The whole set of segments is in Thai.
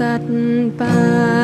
สัตว์ป่า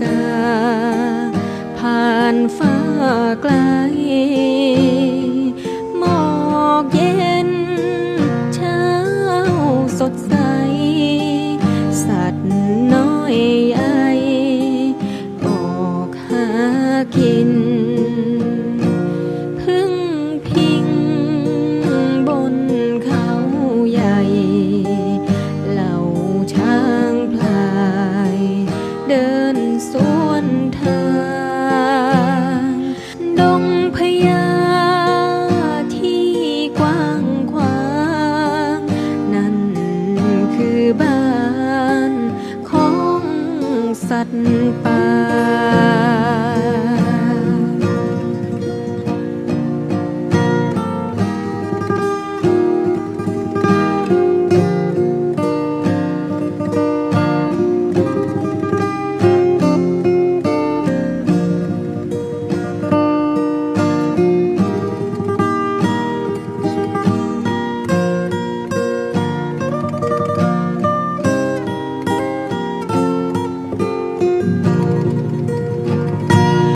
กกา ผ่านฟ้าไกล เดินสวนทางดงพญาที่กว้างขวาง นั่นคือบ้านของสัตว์ป่า